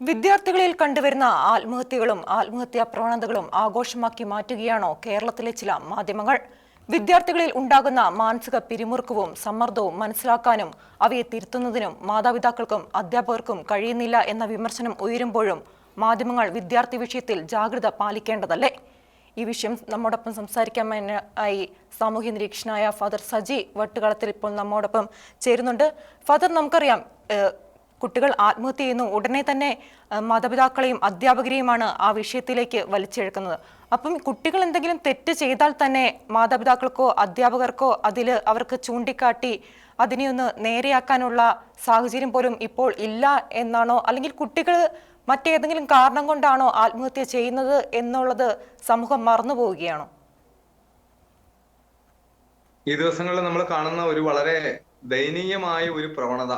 വിദ്യാർത്ഥികളിൽ കണ്ടുവരുന്ന ആത്മഹത്യകളും ആത്മഹത്യാ പ്രവണതകളും ആഘോഷമാക്കി മാറ്റുകയാണോ കേരളത്തിലെ ചില മാധ്യമങ്ങൾ? വിദ്യാർത്ഥികളിൽ ഉണ്ടാകുന്ന മാനസിക പിരിമുറുക്കവും സമ്മർദ്ദവും മനസ്സിലാക്കാനും അവയെ തിരുത്തുന്നതിനും മാതാപിതാക്കൾക്കും അധ്യാപകർക്കും കഴിയുന്നില്ല എന്ന വിമർശനം ഉയരുമ്പോഴും മാധ്യമങ്ങൾ വിദ്യാർത്ഥി വിഷയത്തിൽ ജാഗ്രത പാലിക്കേണ്ടതല്ലേ? ഈ വിഷയം നമ്മോടൊപ്പം സംസാരിക്കാമെന്നായി സാമൂഹ്യ നിരീക്ഷനായ ഫാദർ സജി വട്ടുകളത്തിൽ ഇപ്പോൾ നമ്മോടൊപ്പം ചേരുന്നുണ്ട്. ഫാദർ നമുക്കറിയാം കുട്ടികൾ ആത്മഹത്യ ചെയ്യുന്നു. ഉടനെ തന്നെ മാതാപിതാക്കളെയും അധ്യാപകരെയുമാണ് ആ വിഷയത്തിലേക്ക് വലിച്ചെഴുക്കുന്നത്. അപ്പം കുട്ടികൾ എന്തെങ്കിലും തെറ്റ് ചെയ്താൽ തന്നെ മാതാപിതാക്കൾക്കോ അധ്യാപകർക്കോ അതിൽ അവർക്ക് ചൂണ്ടിക്കാട്ടി അതിനെ ഒന്ന് നേരെയാക്കാനുള്ള സാഹചര്യം പോലും ഇപ്പോൾ ഇല്ല എന്നാണോ? അല്ലെങ്കിൽ കുട്ടികൾ മറ്റേതെങ്കിലും കാരണം കൊണ്ടാണോ ആത്മഹത്യ ചെയ്യുന്നത് എന്നുള്ളത് സമൂഹം മറന്നു പോവുകയാണോ? ഈ ദിവസങ്ങളിൽ നമ്മൾ കാണുന്ന ഒരു വളരെ ദയനീയമായ ഒരു പ്രവണത.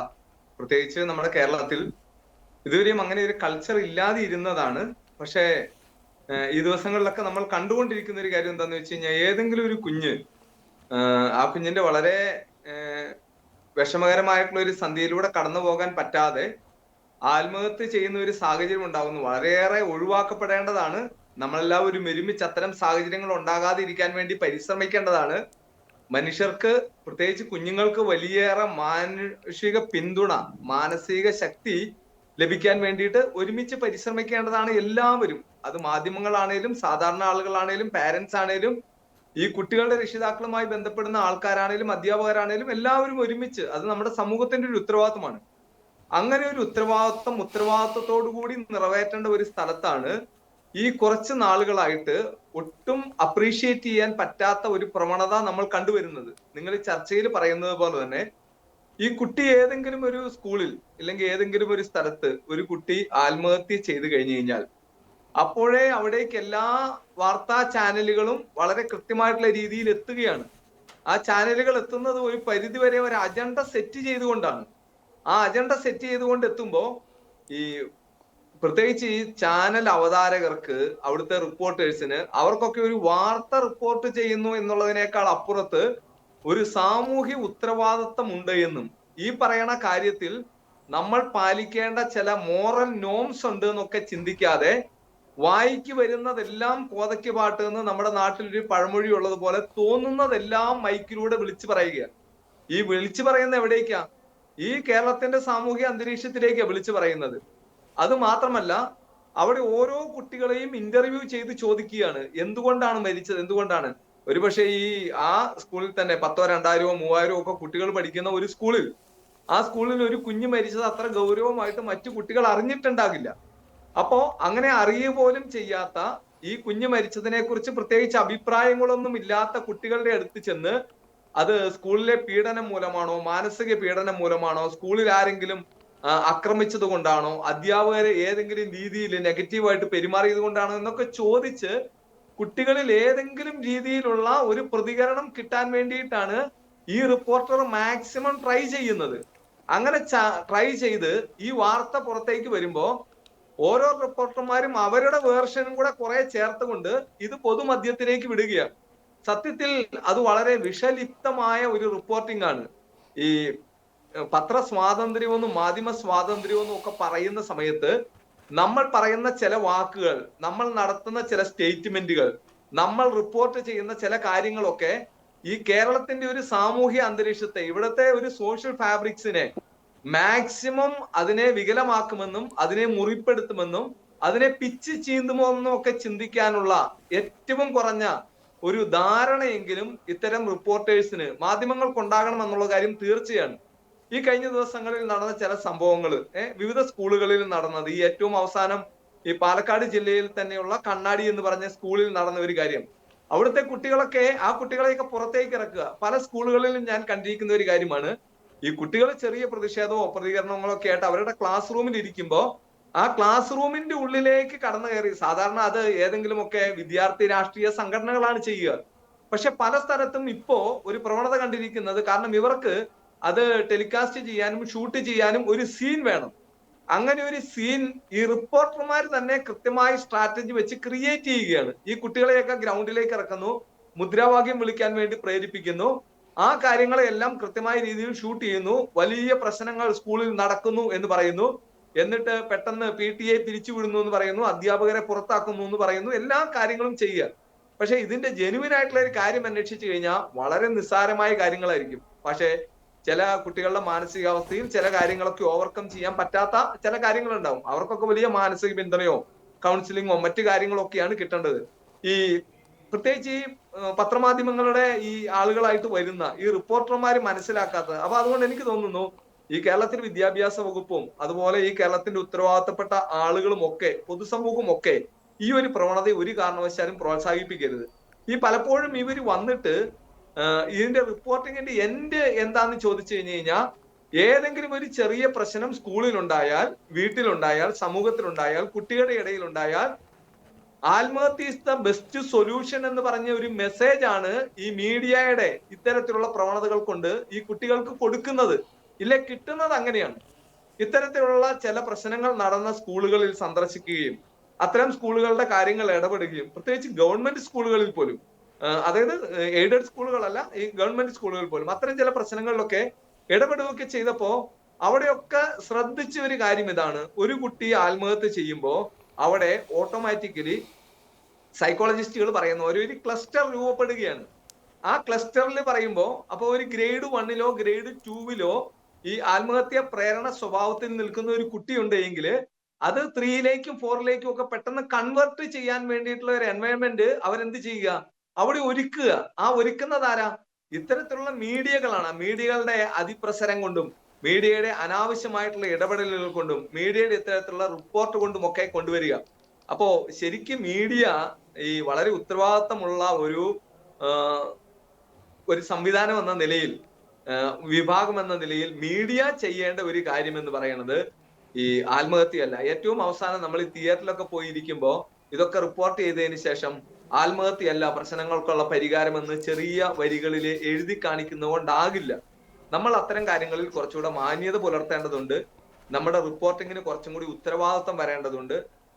പ്രത്യേകിച്ച് നമ്മുടെ കേരളത്തിൽ ഇതുവരെയും അങ്ങനെ ഒരു കൾച്ചർ ഇല്ലാതെ ഇരുന്നതാണ് പക്ഷേ ഈ ദിവസങ്ങളിലൊക്കെ നമ്മൾ കണ്ടുകൊണ്ടിരിക്കുന്ന ഒരു കാര്യം എന്താണെന്ന് വെച്ച് കഴിഞ്ഞാൽ ഏതെങ്കിലും ഒരു കുഞ്ഞ് ആ കുഞ്ഞിന്റെ വളരെ വിഷമകരമായിട്ടുള്ള ഒരു സന്ധിയിലൂടെ കടന്നു പോകാൻ പറ്റാതെ ആത്മഹത്യ ചെയ്യുന്ന ഒരു സാഹചര്യം ഉണ്ടാകുന്നു. വളരെയേറെ ഒഴിവാക്കപ്പെടേണ്ടതാണ്. നമ്മളെല്ലാവരും ഒരുമിച്ച് അത്തരം സാഹചര്യങ്ങൾ ഉണ്ടാകാതിരിക്കാൻ വേണ്ടി പരിശ്രമിക്കേണ്ടതാണ്. മനുഷ്യർക്ക് പ്രത്യേകിച്ച് കുഞ്ഞുങ്ങൾക്ക് വലിയേറെ മാനുഷിക പിന്തുണ മാനസിക ശക്തി ലഭിക്കാൻ വേണ്ടിയിട്ട് ഒരുമിച്ച് പരിശ്രമിക്കേണ്ടതാണ് എല്ലാവരും. അത് മാധ്യമങ്ങളാണേലും സാധാരണ ആളുകളാണേലും പാരന്റ്സ് ആണേലും ഈ കുട്ടികളുടെ രക്ഷിതാക്കളുമായി ബന്ധപ്പെടുന്ന ആൾക്കാരാണേലും അധ്യാപകരാണേലും എല്ലാവരും ഒരുമിച്ച് അത് നമ്മുടെ സമൂഹത്തിന്റെ ഒരു ഉത്തരവാദിത്തമാണ് അങ്ങനെ ഒരു ഉത്തരവാദിത്വം ഉത്തരവാദിത്വത്തോടു കൂടി നിറവേറ്റേണ്ട ഒരു സ്ഥലത്താണ് ഈ കുറച്ച് നാളുകളായിട്ട് ഒട്ടും അപ്രീഷിയേറ്റ് ചെയ്യാൻ പറ്റാത്ത ഒരു പ്രവണത നമ്മൾ കണ്ടുവരുന്നത്. നിങ്ങൾ ചർച്ചയിൽ പറയുന്നത് പോലെ തന്നെ ഈ കുട്ടി ഏതെങ്കിലും ഒരു സ്കൂളിൽ അല്ലെങ്കിൽ ഏതെങ്കിലും ഒരു സ്ഥലത്ത് ഒരു കുട്ടി ആത്മഹത്യ ചെയ്തു കഴിഞ്ഞു കഴിഞ്ഞാൽ അപ്പോഴേ അവിടേക്ക് എല്ലാ വാർത്താ ചാനലുകളും വളരെ കൃത്യമായിട്ടുള്ള രീതിയിൽ എത്തുകയാണ്. ആ ചാനലുകൾ എത്തുന്നത് ഒരു പരിധിവരെ ഒരു അജണ്ട സെറ്റ് ചെയ്തുകൊണ്ടാണ്. ആ അജണ്ട സെറ്റ് ചെയ്തുകൊണ്ട് എത്തുമ്പോ ഈ പ്രത്യേകിച്ച് ഈ ചാനൽ അവതാരകർക്ക് അവിടുത്തെ റിപ്പോർട്ടേഴ്സിന് അവർക്കൊക്കെ ഒരു വാർത്ത റിപ്പോർട്ട് ചെയ്യുന്നു എന്നുള്ളതിനേക്കാൾ അപ്പുറത്ത് ഒരു സാമൂഹ്യ ഉത്തരവാദിത്വം ഉണ്ട് എന്നും. ഈ പറയണ കാര്യത്തിൽ നമ്മൾ പാലിക്കേണ്ട ചില മോറൽ നോംസ് ഉണ്ട് എന്നൊക്കെ ചിന്തിക്കാതെ വായിക്ക് വരുന്നതെല്ലാം കോതയ്ക്ക് പാട്ട് എന്ന് നമ്മുടെ നാട്ടിൽ ഒരു പഴമൊഴി ഉള്ളതുപോലെ തോന്നുന്നതെല്ലാം മൈക്കിലൂടെ വിളിച്ചു പറയുക ഈ വിളിച്ചു പറയുന്ന എവിടേക്കാ? ഈ കേരളത്തിന്റെ സാമൂഹ്യ അന്തരീക്ഷത്തിലേക്കാണ് വിളിച്ചു പറയുന്നത്. അത് മാത്രമല്ല അവിടെ ഓരോ കുട്ടികളെയും ഇന്റർവ്യൂ ചെയ്ത് ചോദിക്കുകയാണ്. എന്തുകൊണ്ടാണ് മരിച്ചത്? എന്തുകൊണ്ടാണ്? ഒരുപക്ഷെ ഈ ആ സ്കൂളിൽ തന്നെ പത്തോ രണ്ടായിരമോ മൂവായിരമോ ഒക്കെ കുട്ടികൾ പഠിക്കുന്ന ഒരു സ്കൂളിൽ ആ സ്കൂളിൽ ഒരു കുഞ്ഞ് മരിച്ചത് അത്ര ഗൗരവമായിട്ട് മറ്റു കുട്ടികൾ അറിഞ്ഞിട്ടുണ്ടാകില്ല. അപ്പോ അങ്ങനെ അറിയുക പോലും ചെയ്യാത്ത ഈ കുഞ്ഞ് മരിച്ചതിനെ കുറിച്ച് പ്രത്യേകിച്ച് അഭിപ്രായങ്ങളൊന്നും ഇല്ലാത്ത കുട്ടികളുടെ അടുത്ത് ചെന്ന് അത് സ്കൂളിലെ പീഡനം മൂലമാണോ മാനസിക പീഡനം മൂലമാണോ സ്കൂളിൽ ആരെങ്കിലും ആക്രമിച്ചത് കൊണ്ടാണോ അധ്യാപകരെ ഏതെങ്കിലും രീതിയിൽ നെഗറ്റീവായിട്ട് പെരുമാറിയത് കൊണ്ടാണോ എന്നൊക്കെ ചോദിച്ച് കുട്ടികളിൽ ഏതെങ്കിലും രീതിയിലുള്ള ഒരു പ്രതികരണം കിട്ടാൻ വേണ്ടിയിട്ടാണ് ഈ റിപ്പോർട്ടർ മാക്സിമം ട്രൈ ചെയ്യുന്നത്. അങ്ങനെ ട്രൈ ചെയ്ത് ഈ വാർത്ത പുറത്തേക്ക് വരുമ്പോൾ ഓരോ റിപ്പോർട്ടർമാരും അവരുടെ വേർഷനും കൂടെ കുറെ ചേർത്തുകൊണ്ട് ഇത് പൊതുമധ്യത്തിലേക്ക് വിടുകയാണ്. സത്യത്തിൽ അത് വളരെ വിഷലിപ്തമായ ഒരു റിപ്പോർട്ടിംഗ് ആണ്. ഈ പത്ര സ്വാതന്ത്ര്യമെന്നും മാധ്യമ സ്വാതന്ത്ര്യമെന്നും ഒക്കെ പറയുന്ന സമയത്ത് നമ്മൾ പറയുന്ന ചില വാക്കുകൾ നമ്മൾ നടത്തുന്ന ചില സ്റ്റേറ്റ്മെന്റുകൾ നമ്മൾ റിപ്പോർട്ട് ചെയ്യുന്ന ചില കാര്യങ്ങളൊക്കെ ഈ കേരളത്തിന്റെ ഒരു സാമൂഹ്യ അന്തരീക്ഷത്തെ ഇവിടുത്തെ ഒരു സോഷ്യൽ ഫാബ്രിക്സിനെ മാക്സിമം അതിനെ വികലമാക്കുമെന്നും അതിനെ മുറിപ്പെടുത്തുമെന്നും അതിനെ പിച്ച് ചീന്തുമോ എന്നും ഒക്കെ ചിന്തിക്കാനുള്ള ഏറ്റവും കുറഞ്ഞ ഒരു ധാരണയെങ്കിലും ഇത്തരം റിപ്പോർട്ടേഴ്സിന് മാധ്യമങ്ങൾക്ക് ഉണ്ടാകണം എന്നുള്ള കാര്യം തീർച്ചയാണ്. ഈ കഴിഞ്ഞ ദിവസങ്ങളിൽ നടന്ന ചില സംഭവങ്ങൾ വിവിധ സ്കൂളുകളിൽ നടന്നത്. ഈ ഏറ്റവും അവസാനം ഈ പാലക്കാട് ജില്ലയിൽ തന്നെയുള്ള കണ്ണാടി എന്ന് പറഞ്ഞ സ്കൂളിൽ നടന്ന ഒരു കാര്യം. അവിടുത്തെ കുട്ടികളൊക്കെ ആ കുട്ടികളെയൊക്കെ പുറത്തേക്ക് ഇറക്കുക. പല സ്കൂളുകളിലും ഞാൻ കണ്ടിരിക്കുന്ന ഒരു കാര്യമാണ്. ഈ കുട്ടികൾ ചെറിയ പ്രതിഷേധമോ പ്രതികരണങ്ങളോ ഒക്കെ ആയിട്ട് അവരുടെ ക്ലാസ് റൂമിൽ ഇരിക്കുമ്പോൾ ആ ക്ലാസ് റൂമിന്റെ ഉള്ളിലേക്ക് കടന്നു കയറി. സാധാരണ അത് ഏതെങ്കിലുമൊക്കെ വിദ്യാർത്ഥി രാഷ്ട്രീയ സംഘടനകളാണ് ചെയ്യുക. പക്ഷെ പല സ്ഥലത്തും ഇപ്പോ ഒരു പ്രവണത കണ്ടിരിക്കുന്നത് കാരണം ഇവർക്ക് അത് ടെലികാസ്റ്റ് ചെയ്യാനും ഷൂട്ട് ചെയ്യാനും ഒരു സീൻ വേണം. അങ്ങനെ ഒരു സീൻ ഈ റിപ്പോർട്ടർമാർ തന്നെ കൃത്യമായി സ്ട്രാറ്റജി വെച്ച് ക്രിയേറ്റ് ചെയ്യുകയാണ്. ഈ കുട്ടികളെയൊക്കെ ഗ്രൗണ്ടിലേക്ക് ഇറക്കുന്നു മുദ്രാവാക്യം വിളിക്കാൻ വേണ്ടി പ്രേരിപ്പിക്കുന്നു. ആ കാര്യങ്ങളെല്ലാം കൃത്യമായ രീതിയിൽ ഷൂട്ട് ചെയ്യുന്നു. വലിയ പ്രശ്നങ്ങൾ സ്കൂളിൽ നടക്കുന്നു എന്ന് പറയുന്നു. എന്നിട്ട് പെട്ടെന്ന് പി ടി എ പിരിച്ചുവിടുന്നു എന്ന് പറയുന്നു അധ്യാപകരെ പുറത്താക്കുന്നു എന്ന് പറയുന്നു എല്ലാ കാര്യങ്ങളും ചെയ്യുക. പക്ഷെ ഇതിന്റെ ജെനുവിൻ ആയിട്ടുള്ള ഒരു കാര്യം അന്വേഷിച്ചു കഴിഞ്ഞാൽ വളരെ നിസ്സാരമായ കാര്യങ്ങളായിരിക്കും. പക്ഷേ ചില കുട്ടികളുടെ മാനസികാവസ്ഥയും ചില കാര്യങ്ങളൊക്കെ ഓവർകം ചെയ്യാൻ പറ്റാത്ത ചില കാര്യങ്ങളുണ്ടാവും. അവർക്കൊക്കെ വലിയ മാനസിക പിന്തുണയോ കൗൺസിലിങ്ങോ മറ്റു കാര്യങ്ങളൊക്കെയാണ് കിട്ടേണ്ടത്. ഈ പ്രത്യേകിച്ച് ഈ പത്രമാധ്യമങ്ങളുടെ ഈ ആളുകളായിട്ട് വരുന്ന ഈ റിപ്പോർട്ടർമാര് മനസ്സിലാക്കാത്തത് അപ്പൊ അതുകൊണ്ട് എനിക്ക് തോന്നുന്നു ഈ കേരളത്തിൽ വിദ്യാഭ്യാസ വകുപ്പും അതുപോലെ ഈ കേരളത്തിന്റെ ഉത്തരവാദിത്തപ്പെട്ട ആളുകളും ഒക്കെ പൊതുസമൂഹവും ഒക്കെ ഈ ഒരു പ്രവണതയെ ഒരു കാരണവശാലും പ്രോത്സാഹിപ്പിക്കരുത്. ഈ പലപ്പോഴും ഇവർ വന്നിട്ട് ഇതിന്റെ റിപ്പോർട്ടിങ്ങിന്റെ എൻഡ് എന്താന്ന് ചോദിച്ചു കഴിഞ്ഞു കഴിഞ്ഞാൽ ഏതെങ്കിലും ഒരു ചെറിയ പ്രശ്നം സ്കൂളിലുണ്ടായാൽ വീട്ടിലുണ്ടായാൽ സമൂഹത്തിലുണ്ടായാൽ കുട്ടികളുടെ ഇടയിലുണ്ടായാൽ ആത്മഹത്യ ഇസ് ദ ബെസ്റ്റ് സൊല്യൂഷൻ എന്ന് പറഞ്ഞ ഒരു മെസ്സേജ് ആണ് ഈ മീഡിയയുടെ ഇത്തരത്തിലുള്ള പ്രവണതകൾ കൊണ്ട് ഈ കുട്ടികൾക്ക് കൊടുക്കുന്നത്. ഇല്ല? കിട്ടുന്നത് അങ്ങനെയാണ്. ഇത്തരത്തിലുള്ള ചില പ്രശ്നങ്ങൾ നടന്ന സ്കൂളുകളിൽ സന്ദർശിക്കുകയും അത്തരം സ്കൂളുകളുടെ കാര്യങ്ങൾ ഇടപെടുകയും പ്രത്യേകിച്ച് ഗവൺമെന്റ് സ്കൂളുകളിൽ പോലും അതായത് എയ്ഡഡ് സ്കൂളുകളല്ല ഈ ഗവൺമെന്റ് സ്കൂളുകൾ പോലും. അത്തരം ചില പ്രശ്നങ്ങളിലൊക്കെ ഇടപെടുകയൊക്കെ ചെയ്തപ്പോ അവിടെയൊക്കെ ശ്രദ്ധിച്ച ഒരു കാര്യം ഇതാണ്. ഒരു കുട്ടി ആത്മഹത്യ ചെയ്യുമ്പോൾ അവിടെ ഓട്ടോമാറ്റിക്കലി സൈക്കോളജിസ്റ്റുകൾ പറയുന്ന ഒരു ക്ലസ്റ്റർ രൂപപ്പെടുകയാണ്. ആ ക്ലസ്റ്ററിൽ പറയുമ്പോൾ അപ്പോൾ ഒരു ഗ്രേഡ് വണ്ണിലോ ഗ്രേഡ് ടൂവിലോ ഈ ആത്മഹത്യ പ്രേരണ സ്വഭാവത്തിൽ നിൽക്കുന്ന ഒരു കുട്ടിയുണ്ട് എങ്കിൽ അത് ത്രീയിലേക്കും ഫോറിലേക്കും ഒക്കെ പെട്ടെന്ന് കൺവേർട്ട് ചെയ്യാൻ വേണ്ടിയിട്ടുള്ള ഒരു എൻവയൺമെന്റ് അവരെന്ത് ചെയ്യുക? അവിടെ ഒരുക്കുക. ആ ഒരുക്കുന്നത് ആരാ? ഇത്തരത്തിലുള്ള മീഡിയകളാണ്. മീഡിയകളുടെ അതിപ്രസരം കൊണ്ടും മീഡിയയുടെ അനാവശ്യമായിട്ടുള്ള ഇടപെടലുകൾ കൊണ്ടും മീഡിയയുടെ ഇത്തരത്തിലുള്ള റിപ്പോർട്ട് കൊണ്ടും ഒക്കെ കൊണ്ടുവരിക. അപ്പോ ശരിക്കും മീഡിയ ഈ വളരെ ഉത്തരവാദിത്തമുള്ള ഒരു ഒരു സംവിധാനം എന്ന നിലയിൽ വിഭാഗം എന്ന നിലയിൽ മീഡിയ ചെയ്യേണ്ട ഒരു കാര്യം എന്ന് പറയുന്നത് ഈ ആത്മഹത്യയല്ല. ഏറ്റവും അവസാനം നമ്മൾ ഈ തിയേറ്ററിലൊക്കെ പോയി ഇരിക്കുമ്പോൾ ഇതൊക്കെ റിപ്പോർട്ട് ചെയ്തതിന് ശേഷം ആത്മഹത്യയല്ല പ്രശ്നങ്ങൾക്കുള്ള പരിഹാരമെന്ന് ചെറിയ വരികളിൽ എഴുതി കാണിക്കുന്നതുകൊണ്ടാകില്ല. നമ്മൾ അത്തരം കാര്യങ്ങളിൽ കുറച്ചുകൂടെ മാന്യത പുലർത്തേണ്ടതുണ്ട്. നമ്മുടെ റിപ്പോർട്ടിങ്ങിന് കുറച്ചും കൂടി ഉത്തരവാദിത്വം വരേണ്ടതുണ്ട്.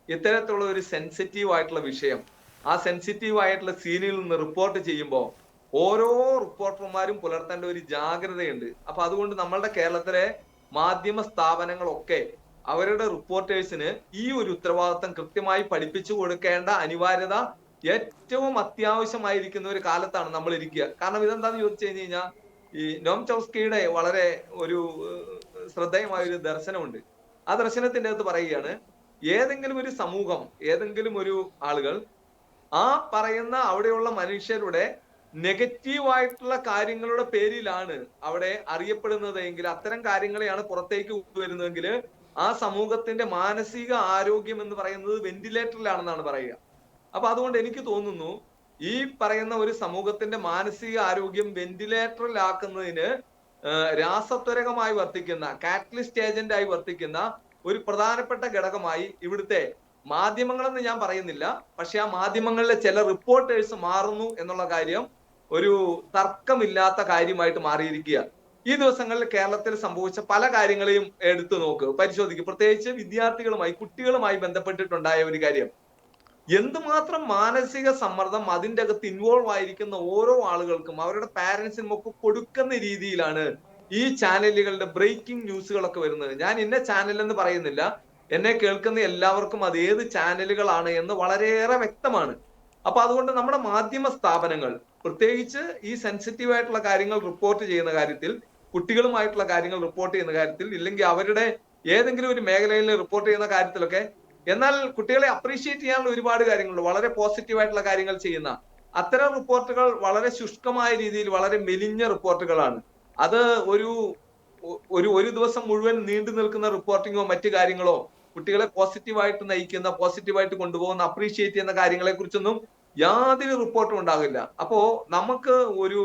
ഇത്തരത്തിലുള്ള ഒരു സെൻസിറ്റീവ് ആയിട്ടുള്ള വിഷയം ആ സെൻസിറ്റീവ് ആയിട്ടുള്ള സീനിൽ നിന്ന് റിപ്പോർട്ട് ചെയ്യുമ്പോൾ ഓരോ റിപ്പോർട്ടർമാരും പുലർത്തേണ്ട ഒരു ജാഗ്രതയുണ്ട്. അപ്പൊ അതുകൊണ്ട് നമ്മളുടെ കേരളത്തിലെ മാധ്യമ സ്ഥാപനങ്ങളൊക്കെ അവരുടെ റിപ്പോർട്ടേഴ്സിന് ഈ ഒരു ഉത്തരവാദിത്തം കൃത്യമായി പഠിപ്പിച്ചു കൊടുക്കേണ്ട അനിവാര്യത ഏറ്റവും അത്യാവശ്യമായിരിക്കുന്ന ഒരു കാലത്താണ് നമ്മൾ ഇരിക്കുക. കാരണം ഇതെന്താന്ന് ചോദിച്ചു കഴിഞ്ഞു കഴിഞ്ഞാൽ ഈ നോം ചൗസ്കിയുടെ വളരെ ഒരു ശ്രദ്ധേയമായ ഒരു ദർശനമുണ്ട്. ആ ദർശനത്തിന്റെ അകത്ത് പറയുകയാണ് ഏതെങ്കിലും ഒരു സമൂഹം ഏതെങ്കിലും ഒരു ആളുകൾ ആ പറയുന്ന അവിടെയുള്ള മനുഷ്യരുടെ നെഗറ്റീവായിട്ടുള്ള കാര്യങ്ങളുടെ പേരിലാണ് അവിടെ അറിയപ്പെടുന്നത് എങ്കിൽ അത്തരം കാര്യങ്ങളെയാണ് പുറത്തേക്ക് വരുന്നതെങ്കിൽ ആ സമൂഹത്തിന്റെ മാനസിക ആരോഗ്യം എന്ന് പറയുന്നത് വെന്റിലേറ്ററിലാണെന്നാണ് പറയുക. അപ്പൊ അതുകൊണ്ട് എനിക്ക് തോന്നുന്നു ഈ പറയുന്ന ഒരു സമൂഹത്തിന്റെ മാനസിക ആരോഗ്യം വെന്റിലേറ്ററിലാക്കുന്നതിന് രാസത്വരകമായി വർത്തിക്കുന്ന കാറ്റലിസ്റ്റ് ഏജന്റായി വർത്തിക്കുന്ന ഒരു പ്രധാനപ്പെട്ട ഘടകമായി ഇവിടുത്തെ മാധ്യമങ്ങളെന്ന് ഞാൻ പറയുന്നില്ല. പക്ഷെ ആ മാധ്യമങ്ങളിലെ ചില റിപ്പോർട്ടേഴ്സ് മാറുന്നു എന്നുള്ള കാര്യം ഒരു തർക്കമില്ലാത്ത കാര്യമായിട്ട് മാറിയിരിക്കുക. ഈ ദിവസങ്ങളിൽ കേരളത്തിൽ സംഭവിച്ച പല കാര്യങ്ങളെയും എടുത്തു നോക്ക്. പരിശോധിക്കുക പ്രത്യേകിച്ച് വിദ്യാർത്ഥികളുമായി കുട്ടികളുമായി ബന്ധപ്പെട്ടിട്ടുണ്ടായ ഒരു കാര്യം. എന്തുമാത്രം മാനസിക സമ്മർദ്ദം അതിന്റെ അകത്ത് ഇൻവോൾവ് ആയിരിക്കുന്ന ഓരോ ആളുകൾക്കും അവരുടെ പാരന്റ്സിനും ഒക്കെ കൊടുക്കുന്ന രീതിയിലാണ് ഈ ചാനലുകളുടെ ബ്രേക്കിംഗ് ന്യൂസുകളൊക്കെ വരുന്നത്. ഞാൻ ഇന്ന ചാനൽ എന്ന് പറയുന്നില്ല. എന്നെ കേൾക്കുന്ന എല്ലാവർക്കും അത് ഏത് ചാനലുകളാണ് എന്ന് വളരെയേറെ വ്യക്തമാണ്. അപ്പൊ അതുകൊണ്ട് നമ്മുടെ മാധ്യമ സ്ഥാപനങ്ങൾ പ്രത്യേകിച്ച് ഈ സെൻസിറ്റീവ് ആയിട്ടുള്ള കാര്യങ്ങൾ റിപ്പോർട്ട് ചെയ്യുന്ന കാര്യത്തിൽ കുട്ടികളുമായിട്ടുള്ള കാര്യങ്ങൾ റിപ്പോർട്ട് ചെയ്യുന്ന കാര്യത്തിൽ ഇല്ലെങ്കിൽ അവരുടെ ഏതെങ്കിലും ഒരു മേഖലയിൽ റിപ്പോർട്ട് ചെയ്യുന്ന കാര്യത്തിലൊക്കെ എന്നാൽ കുട്ടികളെ അപ്രീഷിയേറ്റ് ചെയ്യാനുള്ള ഒരുപാട് കാര്യങ്ങളുണ്ട്. വളരെ പോസിറ്റീവ് ആയിട്ടുള്ള കാര്യങ്ങൾ ചെയ്യുന്ന. അത്തരം റിപ്പോർട്ടുകൾ വളരെ ശുഷ്കമായ രീതിയിൽ വളരെ മെലിഞ്ഞ റിപ്പോർട്ടുകളാണ്. അത് ഒരു ഒരു ഒരു ദിവസം മുഴുവൻ നീണ്ടു നിൽക്കുന്ന റിപ്പോർട്ടിങ്ങോ മറ്റു കാര്യങ്ങളോ കുട്ടികളെ പോസിറ്റീവായിട്ട് നയിക്കുന്ന പോസിറ്റീവായിട്ട് കൊണ്ടുപോകുന്ന അപ്രീഷിയേറ്റ് ചെയ്യുന്ന കാര്യങ്ങളെ കുറിച്ചൊന്നും യാതൊരു റിപ്പോർട്ടും ഉണ്ടാകില്ല. അപ്പോ നമുക്ക് ഒരു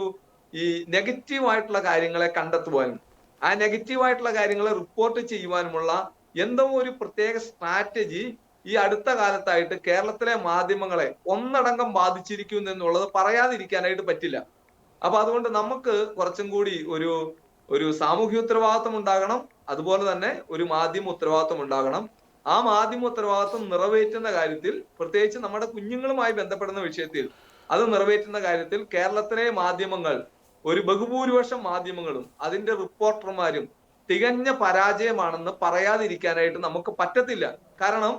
ഈ നെഗറ്റീവ് ആയിട്ടുള്ള കാര്യങ്ങളെ കണ്ടെത്തുവാനും ആ നെഗറ്റീവ് ആയിട്ടുള്ള കാര്യങ്ങളെ റിപ്പോർട്ട് ചെയ്യുവാനുമുള്ള എന്തോ ഒരു പ്രത്യേക സ്ട്രാറ്റജി ഈ അടുത്ത കാലത്തായിട്ട് കേരളത്തിലെ മാധ്യമങ്ങളെ ഒന്നടങ്കം ബാധിച്ചിരിക്കുന്നു എന്നുള്ളത് പറയാതിരിക്കാനായിട്ട് പറ്റില്ല. അപ്പൊ അതുകൊണ്ട് നമുക്ക് കുറച്ചും കൂടി ഒരു ഒരു സാമൂഹ്യ ഉത്തരവാദിത്വം ഉണ്ടാകണം. അതുപോലെ തന്നെ ഒരു മാധ്യമ ഉത്തരവാദിത്വം ഉണ്ടാകണം. ആ മാധ്യമ ഉത്തരവാദിത്വം നിറവേറ്റുന്ന കാര്യത്തിൽ പ്രത്യേകിച്ച് നമ്മുടെ കുഞ്ഞുങ്ങളുമായി ബന്ധപ്പെടുന്ന വിഷയത്തിൽ അത് നിറവേറ്റുന്ന കാര്യത്തിൽ കേരളത്തിലെ മാധ്യമങ്ങൾ ഒരു ബഹുഭൂരിപക്ഷം മാധ്യമങ്ങളും അതിന്റെ റിപ്പോർട്ടർമാരും തികഞ്ഞ പരാജയമാണെന്ന് പറയാതിരിക്കാനായിട്ട് നമുക്ക് പറ്റത്തില്ല. കാരണം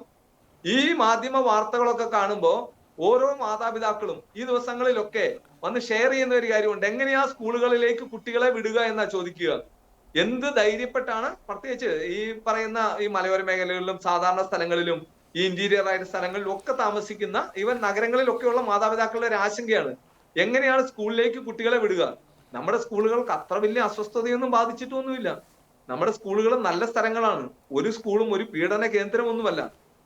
ഈ മാധ്യമ വാർത്തകളൊക്കെ കാണുമ്പോൾ ഓരോ മാതാപിതാക്കളും ഈ ദിവസങ്ങളിലൊക്കെ വന്ന് ഷെയർ ചെയ്യുന്ന ഒരു കാര്യമുണ്ട്. എങ്ങനെയാ സ്കൂളുകളിലേക്ക് കുട്ടികളെ വിടുക എന്നാ ചോദിക്കുക? എന്ത് ധൈര്യപ്പെട്ടാണ് പ്രത്യേകിച്ച് ഈ പറയുന്ന ഈ മലയോര മേഖലകളിലും സാധാരണ സ്ഥലങ്ങളിലും ഈ ഇന്റീരിയർ ആയിട്ട് സ്ഥലങ്ങളിലും ഒക്കെ താമസിക്കുന്ന ഈവൻ നഗരങ്ങളിലൊക്കെയുള്ള മാതാപിതാക്കളുടെ ഒരു ആശങ്കയാണ്. എങ്ങനെയാണ് സ്കൂളിലേക്ക് കുട്ടികളെ വിടുക? നമ്മുടെ സ്കൂളുകൾക്ക് അത്ര വലിയ അസ്വസ്ഥതയൊന്നും ബാധിച്ചിട്ടൊന്നുമില്ല. നമ്മുടെ സ്കൂളുകൾ നല്ല സ്ഥലങ്ങളാണ്. ഒരു സ്കൂളും ഒരു പീഡന കേന്ദ്രമൊന്നുമല്ല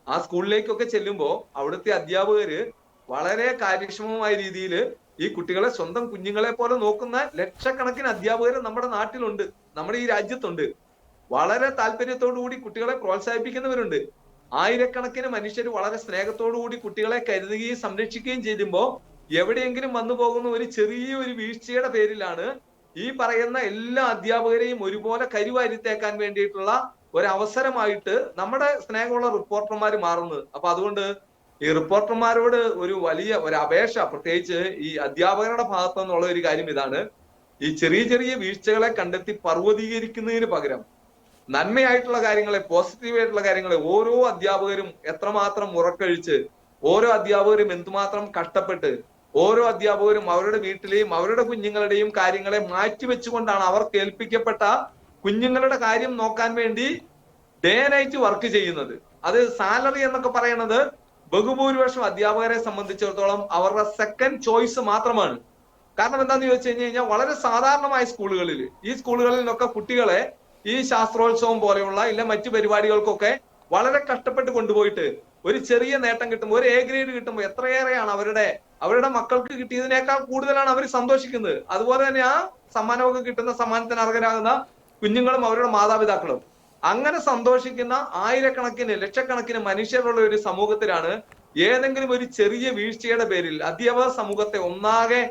ആ സ്കൂളിലേക്കൊക്കെ ചെല്ലുമ്പോൾ അവിടുത്തെ അധ്യാപകര് വളരെ കാര്യക്ഷമമായ രീതിയിൽ ഈ കുട്ടികളെ സ്വന്തം കുഞ്ഞുങ്ങളെ പോലെ നോക്കുന്ന ലക്ഷക്കണക്കിന് അധ്യാപകർ നമ്മുടെ നാട്ടിലുണ്ട് നമ്മുടെ ഈ രാജ്യത്തുണ്ട്. വളരെ താല്പര്യത്തോടു കൂടി കുട്ടികളെ പ്രോത്സാഹിപ്പിക്കുന്നവരുണ്ട്. ആയിരക്കണക്കിന് മനുഷ്യർ വളരെ സ്നേഹത്തോടു കൂടി കുട്ടികളെ കരുതുകയും സംരക്ഷിക്കുകയും ചെയ്യുമ്പോൾ എവിടെയെങ്കിലും വന്നു പോകുന്ന ഒരു ചെറിയ ഒരു വീഴ്ചയുടെ പേരിലാണ് ഈ പറയുന്ന എല്ലാ അധ്യാപകരെയും ഒരുപോലെ കരിവാരിത്തേക്കാൻ വേണ്ടിയിട്ടുള്ള ഒരു അവസരമായിട്ട് നമ്മുടെ സ്നേഹമുള്ള റിപ്പോർട്ടർമാർ മാറുന്നത്. അപ്പൊ അതുകൊണ്ട് ഈ റിപ്പോർട്ടർമാരോട് ഒരു വലിയ ഒരു അപേക്ഷ പ്രത്യേകിച്ച് ഈ അധ്യാപകരുടെ ഭാഗത്തു നിന്നുള്ള ഒരു കാര്യം ഇതാണ്. ഈ ചെറിയ ചെറിയ വീഴ്ചകളെ കണ്ടെത്തി പർവതീകരിക്കുന്നതിന് പകരം നന്മയായിട്ടുള്ള കാര്യങ്ങളെ പോസിറ്റീവ് ആയിട്ടുള്ള കാര്യങ്ങളെ ഓരോ അധ്യാപകരും എത്രമാത്രം ഉറക്കഴിച്ച് ഓരോ അധ്യാപകരും എന്തുമാത്രം കഷ്ടപ്പെട്ട് ഓരോ അധ്യാപകരും അവരുടെ വീട്ടിലെയും അവരുടെ കുഞ്ഞുങ്ങളുടെയും കാര്യങ്ങളെ മാറ്റിവെച്ചുകൊണ്ടാണ് അവർക്ക് ഏൽപ്പിക്കപ്പെട്ട കുഞ്ഞുങ്ങളുടെ കാര്യം നോക്കാൻ വേണ്ടി ഡേ നൈറ്റ് വർക്ക് ചെയ്യുന്നത്. അത് സാലറി എന്നൊക്കെ പറയുന്നത് ബഹുഭൂരിപക്ഷം അധ്യാപകരെ സംബന്ധിച്ചിടത്തോളം അവരുടെ സെക്കൻഡ് ചോയ്സ് മാത്രമാണ്. കാരണം എന്താന്ന് ചോദിച്ചു കഴിഞ്ഞു കഴിഞ്ഞാൽ വളരെ സാധാരണമായ സ്കൂളുകളിൽ ഈ സ്കൂളുകളിൽ നിന്നൊക്കെ കുട്ടികളെ ഈ ശാസ്ത്രോത്സവം പോലെയുള്ള ഇല്ല മറ്റു പരിപാടികൾക്കൊക്കെ വളരെ കഷ്ടപ്പെട്ട് കൊണ്ടുപോയിട്ട് ഒരു ചെറിയ നേട്ടം കിട്ടുമ്പോൾ ഒരു എ ഗ്രേഡ് കിട്ടുമ്പോൾ എത്രയേറെയാണ് അവരുടെ അവരുടെ മക്കൾക്ക് കിട്ടിയതിനേക്കാൾ കൂടുതലാണ് അവർ സന്തോഷിക്കുന്നത്. അതുപോലെ തന്നെ ആ സമ്മാനമൊക്കെ കിട്ടുന്ന സമ്മാനത്തിന് അർഹരാകുന്ന കുഞ്ഞുങ്ങളും അവരുടെ മാതാപിതാക്കളും. അങ്ങനെ സന്തോഷിക്കുന്ന ആയിരക്കണക്കിന് ലക്ഷക്കണക്കിന് മനുഷ്യരുള്ള ഒരു സമൂഹത്തിലാണ് ഏതെങ്കിലും ഒരു ചെറിയ വീഴ്ചയുടെ പേരിൽ അധ്യാപക സമൂഹത്തെ ഒന്നാകെ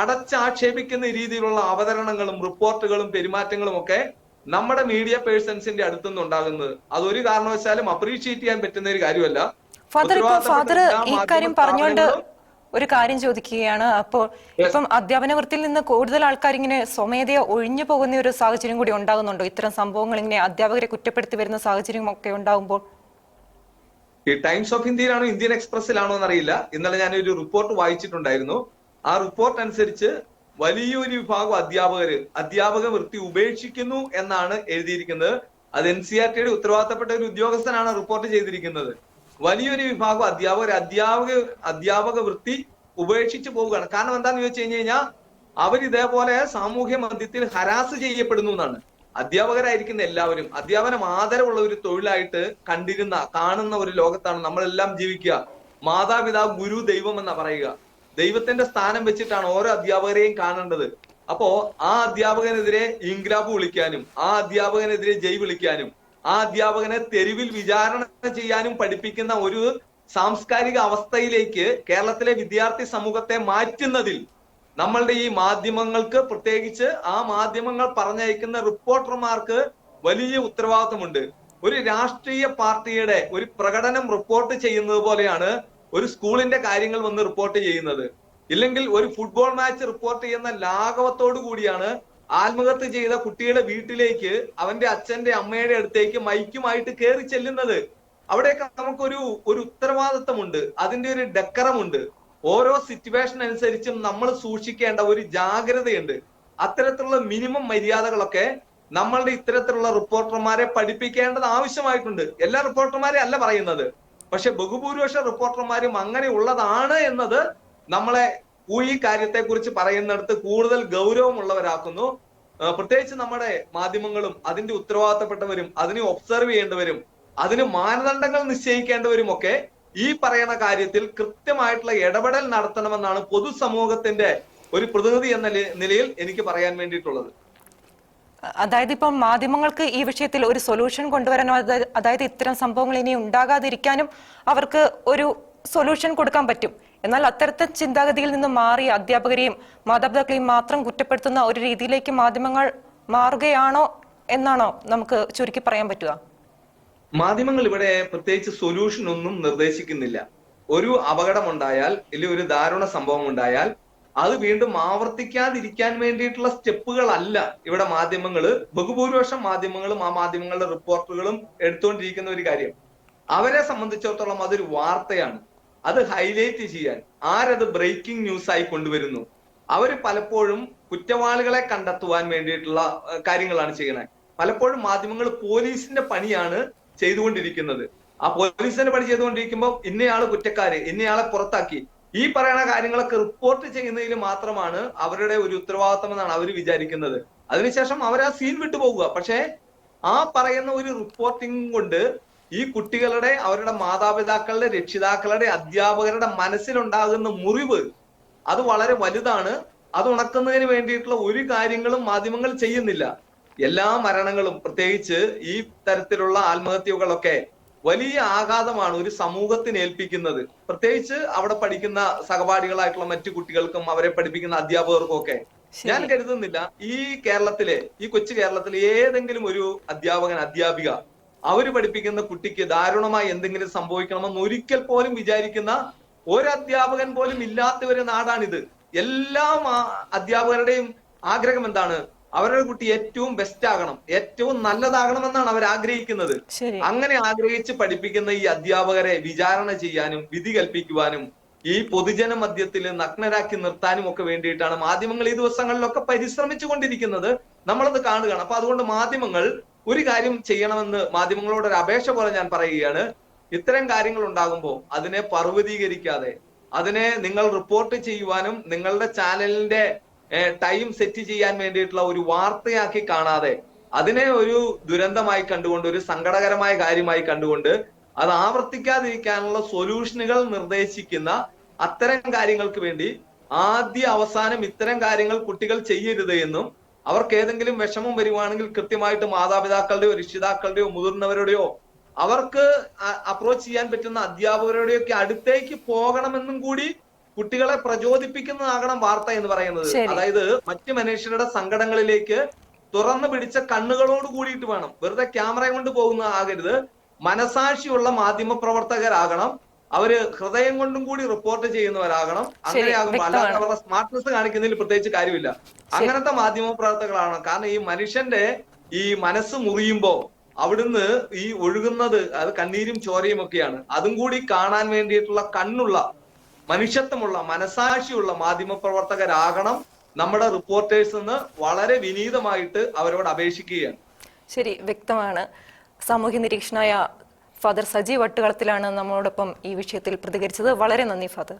അടച്ചാക്ഷേപിക്കുന്ന രീതിയിലുള്ള അവതരണങ്ങളും റിപ്പോർട്ടുകളും പെരുമാറ്റങ്ങളും ഒക്കെ നമ്മുടെ മീഡിയ പേഴ്സൺസിന്റെ അടുത്തുനിന്ന് ഉണ്ടാകുന്നത്. അതൊരു കാരണവശാലും അപ്രീഷിയേറ്റ് ചെയ്യാൻ പറ്റുന്ന ഒരു കാര്യമല്ല. ഫാദർ ഇപ്പൊ ഫാദർ ഈ കാര്യം പറഞ്ഞുകൊണ്ട് ഒരു കാര്യം ചോദിക്കുകയാണ്. അപ്പോൾ ഇപ്പം അധ്യാപന വൃത്തിയിൽ നിന്ന് കൂടുതൽ ആൾക്കാർ ഇങ്ങനെ സ്വമേധയ ഒഴിഞ്ഞു പോകുന്ന ഒരു സാഹചര്യം കൂടി ഉണ്ടാകുന്നുണ്ടോ? ഇത്തരം സംഭവങ്ങൾ ഇങ്ങനെ അധ്യാപകരെ കുറ്റപ്പെടുത്തി വരുന്ന സാഹചര്യം ഒക്കെ ഉണ്ടാകുമ്പോൾ? ഈ ടൈംസ് ഓഫ് ഇന്ത്യയിലാണോ ഇന്ത്യൻ എക്സ്പ്രസിലാണോ എന്നറിയില്ല. ഇന്നലെ ഞാൻ ഒരു റിപ്പോർട്ട് വായിച്ചിട്ടുണ്ടായിരുന്നു. ആ റിപ്പോർട്ട് അനുസരിച്ച് വലിയൊരു വിഭാഗം അധ്യാപകര് അധ്യാപക വൃത്തി ഉപേക്ഷിക്കുന്നു എന്നാണ് എഴുതിയിരിക്കുന്നത്. അത് എൻ സി ആർ ടിയുടെ ഉത്തരവാദിത്തപ്പെട്ട ഒരു ഉദ്യോഗസ്ഥനാണ് റിപ്പോർട്ട് ചെയ്തിരിക്കുന്നത്. വലിയൊരു വിഭാഗം അധ്യാപകർ അധ്യാപക അധ്യാപക വൃത്തി ഉപേക്ഷിച്ചു പോവുകയാണ്. കാരണം എന്താന്ന് ചോദിച്ചു കഴിഞ്ഞു കഴിഞ്ഞാൽ അവർ ഇതേപോലെ സാമൂഹ്യ മധ്യത്തിൽ ഹരാസ് ചെയ്യപ്പെടുന്നു എന്നാണ്. അധ്യാപകരായിരിക്കുന്ന എല്ലാവരും അധ്യാപനം ആദരവുള്ള ഒരു തൊഴിലായിട്ട് കണ്ടിരുന്ന കാണുന്ന ഒരു ലോകത്താണ് നമ്മളെല്ലാം ജീവിക്കുക. മാതാപിതാവ് ഗുരു ദൈവം എന്നാ പറയുക. ദൈവത്തിന്റെ സ്ഥാനം വെച്ചിട്ടാണ് ഓരോ അധ്യാപകരെയും കാണേണ്ടത്. അപ്പോ ആ അധ്യാപകനെതിരെ ഇൻഗ്രാബ് വിളിക്കാനും ആ അധ്യാപകനെതിരെ ജയ് വിളിക്കാനും ആ അധ്യാപകനെ തെരുവിൽ വിചാരണ ചെയ്യാനും പഠിപ്പിക്കുന്ന ഒരു സാംസ്കാരിക അവസ്ഥയിലേക്ക് കേരളത്തിലെ വിദ്യാർത്ഥി സമൂഹത്തെ മാറ്റുന്നതിൽ നമ്മളുടെ ഈ മാധ്യമങ്ങൾക്ക് പ്രത്യേകിച്ച് ആ മാധ്യമങ്ങൾ പറഞ്ഞയക്കുന്ന റിപ്പോർട്ടർമാർക്ക് വലിയ ഉത്തരവാദിത്തമുണ്ട്. ഒരു രാഷ്ട്രീയ പാർട്ടിയുടെ ഒരു പ്രകടനം റിപ്പോർട്ട് ചെയ്യുന്നത് പോലെയാണ് ഒരു സ്കൂളിന്റെ കാര്യങ്ങൾ വന്ന് റിപ്പോർട്ട് ചെയ്യുന്നത്. ഇല്ലെങ്കിൽ ഒരു ഫുട്ബോൾ മാച്ച് റിപ്പോർട്ട് ചെയ്യുന്ന ലാഘവത്തോടു കൂടിയാണ് ആത്മഹത്യ ചെയ്ത കുട്ടിയുടെ വീട്ടിലേക്ക് അവന്റെ അച്ഛന്റെ അമ്മയുടെ അടുത്തേക്ക് മൈക്കുമായിട്ട് കയറി ചെല്ലുന്നത്. അവിടെയൊക്കെ നമുക്കൊരു ഒരു ഉത്തരവാദിത്തമുണ്ട്. അതിന്റെ ഒരു ഡക്കറമുണ്ട്. ഓരോ സിറ്റുവേഷൻ അനുസരിച്ചും നമ്മൾ സൂക്ഷിക്കേണ്ട ഒരു ജാഗ്രതയുണ്ട്. അത്തരത്തിലുള്ള മിനിമം മര്യാദകളൊക്കെ നമ്മളുടെ ഇത്തരത്തിലുള്ള റിപ്പോർട്ടർമാരെ പഠിപ്പിക്കേണ്ടത് ആവശ്യമായിട്ടുണ്ട്. എല്ലാ റിപ്പോർട്ടർമാരെ അല്ല പറയുന്നത്. പക്ഷെ ബഹുഭൂരിപക്ഷ റിപ്പോർട്ടർമാരും അങ്ങനെ ഉള്ളതാണ് എന്നത് നമ്മളെ ഈ കാര്യത്തെക്കുറിച്ച് പറയുന്നിടത്ത് കൂടുതൽ ഗൗരവമുള്ളവരാക്കുന്നു. പ്രത്യേകിച്ച് നമ്മുടെ മാധ്യമങ്ങളും അതിന്റെ ഉത്തരവാദിത്തപ്പെട്ടവരും അതിനെ ഒബ്സർവ് ചെയ്യേണ്ടവരും അതിന് മാനദണ്ഡങ്ങൾ നിശ്ചയിക്കേണ്ടവരും ഒക്കെ ഈ പറയുന്ന കാര്യത്തിൽ കൃത്യമായിട്ടുള്ള ഇടപെടൽ നടത്തണമെന്നാണ് പൊതുസമൂഹത്തിന്റെ ഒരു പ്രതിനിധി എന്ന നിലയിൽ എനിക്ക് പറയാൻ വേണ്ടിയിട്ടുള്ളത്. അതായത് ഇപ്പം മാധ്യമങ്ങൾക്ക് ഈ വിഷയത്തിൽ ഒരു സൊല്യൂഷൻ കൊണ്ടുവരാനോ അതായത് ഇത്തരം സംഭവങ്ങൾ ഇനി ഉണ്ടാകാതിരിക്കാനും അവർക്ക് ഒരു സൊല്യൂഷൻ കൊടുക്കാൻ പറ്റും. എന്നാൽ അത്തരത്തെ ചിന്താഗതിയിൽ നിന്ന് മാറി അധ്യാപകരെയും മാതാപിതാക്കളെയും മാത്രം കുറ്റപ്പെടുത്തുന്ന ഒരു രീതിയിലേക്ക് മാധ്യമങ്ങൾ മാറുകയാണോ എന്നാണോ നമുക്ക് ചുരുക്കി പറയാൻ പറ്റുക? മാധ്യമങ്ങൾ ഇവിടെ പ്രത്യേകിച്ച് സൊല്യൂഷൻ ഒന്നും നിർദ്ദേശിക്കുന്നില്ല. ഒരു അപകടം ഉണ്ടായാൽ അല്ലെങ്കിൽ ഒരു ദാരുണ സംഭവം ഉണ്ടായാൽ അത് വീണ്ടും ആവർത്തിക്കാതിരിക്കാൻ വേണ്ടിയിട്ടുള്ള സ്റ്റെപ്പുകളല്ല ഇവിടെ മാധ്യമങ്ങൾ ബഹുഭൂരിപക്ഷം മാധ്യമങ്ങളും ആ മാധ്യമങ്ങളുടെ റിപ്പോർട്ടുകളും എടുത്തുകൊണ്ടിരിക്കുന്ന ഒരു കാര്യം. അവരെ സംബന്ധിച്ചിടത്തോളം അതൊരു വാർത്തയാണ്. അത് ഹൈലൈറ്റ് ചെയ്യാൻ. ആരത് ബ്രേക്കിംഗ് ന്യൂസ് ആയി കൊണ്ടുവരുന്നു? അവർ പലപ്പോഴും കുറ്റവാളികളെ കണ്ടെത്തുവാൻ വേണ്ടിയിട്ടുള്ള കാര്യങ്ങളാണ് ചെയ്യുന്നത്. പലപ്പോഴും മാധ്യമങ്ങൾ പോലീസിന്റെ പണിയാണ് ചെയ്തുകൊണ്ടിരിക്കുന്നത്. ആ പോലീസിന്റെ പണി ചെയ്തുകൊണ്ടിരിക്കുമ്പോൾ ഇന്നയാൾ കുറ്റക്കാര് ഇന്നയാളെ പുറത്താക്കി. ഈ പറയുന്ന കാര്യങ്ങളൊക്കെ റിപ്പോർട്ട് ചെയ്യുന്നതിൽ മാത്രമാണ് അവരുടെ ഒരു ഉത്തരവാദിത്തം എന്നാണ് അവർ വിചാരിക്കുന്നത്. അതിനുശേഷം അവർ ആ സീൻ വിട്ടു പക്ഷേ ആ പറയുന്ന ഒരു റിപ്പോർട്ടിംഗ് കൊണ്ട് ഈ കുട്ടികളുടെ അവരുടെ മാതാപിതാക്കളുടെ രക്ഷിതാക്കളുടെ അധ്യാപകരുടെ മനസ്സിലുണ്ടാകുന്ന മുറിവ് അത് വളരെ വലുതാണ്. അത് ഉണക്കുന്നതിന് വേണ്ടിയിട്ടുള്ള ഒരു കാര്യങ്ങളും മാധ്യമങ്ങൾ ചെയ്യുന്നില്ല. എല്ലാ മരണങ്ങളും പ്രത്യേകിച്ച് ഈ തരത്തിലുള്ള ആത്മഹത്യകളൊക്കെ വലിയ ആഘാതമാണ് ഒരു സമൂഹത്തിന് ഏൽപ്പിക്കുന്നത്. പ്രത്യേകിച്ച് അവിടെ പഠിക്കുന്ന സഹപാഠികളായിട്ടുള്ള മറ്റു കുട്ടികൾക്കും അവരെ പഠിപ്പിക്കുന്ന അധ്യാപകർക്കും ഒക്കെ. ഞാൻ കരുതുന്നില്ല ഈ കേരളത്തിലെ ഈ കൊച്ചു കേരളത്തിലെ ഏതെങ്കിലും ഒരു അധ്യാപകൻ അധ്യാപിക അവർ പഠിപ്പിക്കുന്ന കുട്ടിക്ക് ദാരുണമായി എന്തെങ്കിലും സംഭവിക്കണമെന്ന് ഒരിക്കൽ പോലും വിചാരിക്കുന്ന ഒരു അധ്യാപകൻ പോലും ഇല്ലാത്ത ഒരു നാടാണിത്. എല്ലാ അധ്യാപകരുടെയും ആഗ്രഹം എന്താണ്? അവരുടെ കുട്ടി ഏറ്റവും ബെസ്റ്റ് ആകണം. ഏറ്റവും നല്ലതാകണം എന്നാണ് അവർ ആഗ്രഹിക്കുന്നത്. അങ്ങനെ ആഗ്രഹിച്ച് പഠിപ്പിക്കുന്ന ഈ അധ്യാപകരെ വിചാരണ ചെയ്യാനും വിധി കൽപ്പിക്കുവാനും ഈ പൊതുജന മധ്യത്തിൽ നഗ്നരാക്കി നിർത്താനും ഒക്കെ വേണ്ടിയിട്ടാണ് മാധ്യമങ്ങൾ ഈ ദിവസങ്ങളിലൊക്കെ പരിശ്രമിച്ചു കൊണ്ടിരിക്കുന്നത് നമ്മളത് കാണുകയാണ്. അപ്പൊ അതുകൊണ്ട് മാധ്യമങ്ങൾ ഒരു കാര്യം ചെയ്യണമെന്ന് മാധ്യമങ്ങളോട് ഒരു അപേക്ഷ പോലെ ഞാൻ പറയുകയാണ്. ഇത്തരം കാര്യങ്ങൾ ഉണ്ടാകുമ്പോൾ അതിനെ പർവതീകരിക്കാതെ അതിനെ നിങ്ങൾ റിപ്പോർട്ട് ചെയ്യുവാനും നിങ്ങളുടെ ചാനലിന്റെ ടൈം സെറ്റ് ചെയ്യാൻ വേണ്ടിയിട്ടുള്ള ഒരു വാർത്തയാക്കി കാണാതെ അതിനെ ഒരു ദുരന്തമായി കണ്ടുകൊണ്ട് ഒരു സങ്കടകരമായ കാര്യമായി കണ്ടുകൊണ്ട് അത് ആവർത്തിക്കാതിരിക്കാനുള്ള സൊല്യൂഷനുകൾ നിർദ്ദേശിക്കുന്ന അത്തരം കാര്യങ്ങൾക്ക് വേണ്ടി ആദ്യ അവസാനം ഇത്തരം കാര്യങ്ങൾ കുട്ടികൾ ചെയ്യരുത് എന്നും അവർക്ക് ഏതെങ്കിലും വിഷമം വരുവാണെങ്കിൽ കൃത്യമായിട്ട് മാതാപിതാക്കളുടെയോ രക്ഷിതാക്കളുടെയോ മുതിർന്നവരുടെയോ അവർക്ക് അപ്രോച്ച് ചെയ്യാൻ പറ്റുന്ന അധ്യാപകരുടെയോ ഒക്കെ അടുത്തേക്ക് പോകണമെന്നും കൂടി കുട്ടികളെ പ്രചോദിപ്പിക്കുന്നതാകണം വാർത്ത എന്ന് പറയുന്നത്. അതായത് മറ്റു മനുഷ്യരുടെ സങ്കടങ്ങളിലേക്ക് തുറന്നു പിടിച്ച കണ്ണുകളോട് കൂടിയിട്ട് വേണം. വെറുതെ ക്യാമറ കൊണ്ട് പോകുന്ന ആകരുത് മനസാക്ഷിയുള്ള മാധ്യമ പ്രവർത്തകരാകണം അവർ ഹൃദയം കൊണ്ടും കൂടി റിപ്പോർട്ട് ചെയ്യുന്നവരാകണം. അങ്ങനെയാകുമ്പോൾ അല്ലാതെ. അവരുടെ സ്മാർട്ട്നെസ് കാണിക്കുന്നതിൽ പ്രത്യേകിച്ച് കാര്യമില്ല. അങ്ങനത്തെ മാധ്യമ പ്രവർത്തകളാണ് കാരണം ഈ മനുഷ്യന്റെ ഈ മനസ്സ് മുറിയുമ്പോ അവിടുന്ന് ഈ ഒഴുകുന്നത് അത് കണ്ണീരും ചോരയും ഒക്കെയാണ്. അതും കൂടി കാണാൻ വേണ്ടിയിട്ടുള്ള കണ്ണുള്ള മനുഷ്യത്വമുള്ള മനസാക്ഷിയുള്ള മാധ്യമ പ്രവർത്തകരാകണം നമ്മുടെ റിപ്പോർട്ടേഴ്സ് എന്ന് വളരെ വിനീതമായിട്ട് അവരോട് അപേക്ഷിക്കുകയാണ്. ശരി വ്യക്തമാണ്. സാമൂഹ്യ നിരീക്ഷണായ ഫാദർ സജീവ് വട്ടുകളത്തിലാണ് നമ്മളോടൊപ്പം ഈ വിഷയത്തിൽ പ്രതികരിച്ചത്. വളരെ നന്ദി ഫാദർ.